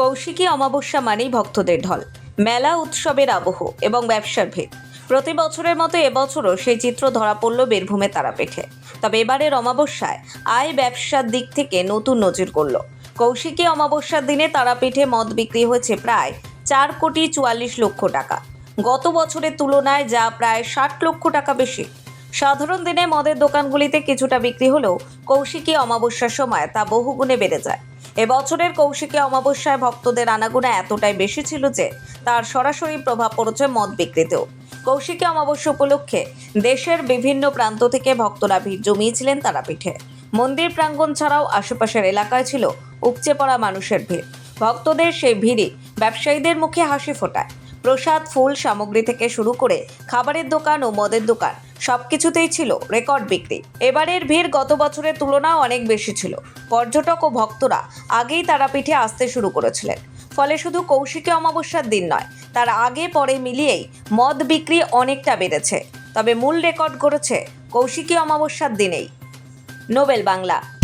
কৌশিকী অমাবস্যা মানেই ভক্তদের ঢল। মেলা, উৎসবের আবহ এবং ব্যবসার ভেদ। প্রতি বছরের মতো এবছরও সেই চিত্র ধরা পড়ল বীরভূমে তারাপীঠে। তবে এবারের অমাবস্যায় আয় ব্যবসার দিক থেকে নতুন নজির করল কৌশিকী অমাবস্যার দিনে তারাপীঠে মদ বিক্রি হয়েছে প্রায় চার কোটি চুয়াল্লিশ লক্ষ টাকা। গত বছরের তুলনায় যা প্রায় ষাট লক্ষ টাকা বেশি। সাধারণ দিনে মদের দোকানগুলিতে কিছুটা বিক্রি হলেও কৌশিকী অমাবস্যার সময় তা বহুগুণে বেড়ে যায়। এবছরের কৌশিকী অমাবস্যায় ভক্তদের আনাগোনা এতটাই বেশি ছিল যে তার সরাসরি প্রভাব পড়েছে মদ বিক্রিতেও। কৌশিকী অমাবস্যা উপলক্ষে দেশের বিভিন্ন প্রান্ত থেকে ভক্তরা ভিড় জমিয়েছিলেন তারাপীঠে। মন্দির প্রাঙ্গণ ছাড়াও আশেপাশের এলাকায় ছিল উপচে পড়া মানুষের ভিড়। ভক্তদের সেই ভিড়ই ব্যবসায়ীদের মুখে হাসি ফোটায়। প্রসাদ, ফুল, সামগ্রী থেকে শুরু করে খাবারের দোকান ও মদের দোকান সবকিছুতেই ছিল রেকর্ড বিক্রি। এবারের ভিড় গত বছরের তুলনায় অনেক বেশি ছিল। পর্যটক ও ভক্তরা আগেই তারাপীঠে আসতে শুরু করেছিলেন। ফলে শুধু কৌশিকী অমাবস্যার দিন নয়, তার আগে পরে মিলিয়েই মদ বিক্রি অনেকটা বেড়েছে। তবে মূল রেকর্ড করেছে কৌশিকী অমাবস্যার দিনেই। নোবেল বাংলা।